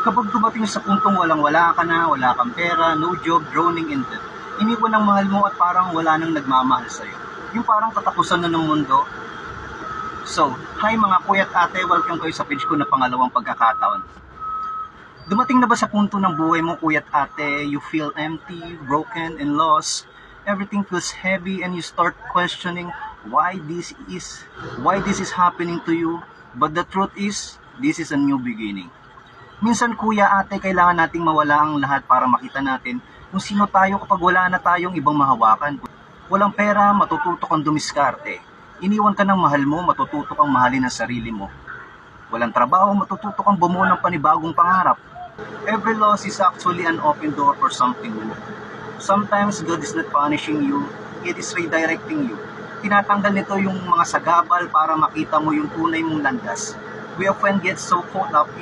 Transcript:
Kapag dumating sa puntong walang-wala ka na, wala kang pera, no job, drowning in debt, iniwan ang mahal mo at parang wala nang nagmamahal sa'yo. Yung parang katapusan na ng mundo. So, hi mga kuya at ate, welcome kayo sa page ko na pangalawang pagkakataon. Dumating na ba sa punto ng buhay mo, kuya at ate, you feel empty, broken, and lost? Everything feels heavy and you start questioning why this is why this is happening to you. But the truth is, this is a new beginning. Minsan kuya ate, kailangan nating mawala ang lahat para makita natin kung sino tayo kapag wala na tayong ibang mahawakan. Walang pera, matututo kang dumiskarte. Iniwan ka ng mahal mo, matututo kang mahalin ang sarili mo. Walang trabaho, matututo kang bumuo ng panibagong pangarap. Every loss is actually an open door for something new. Sometimes God is not punishing you, it is redirecting you. Tinatanggal nito yung mga sagabal para makita mo yung tunay mong landas. We often get so caught up in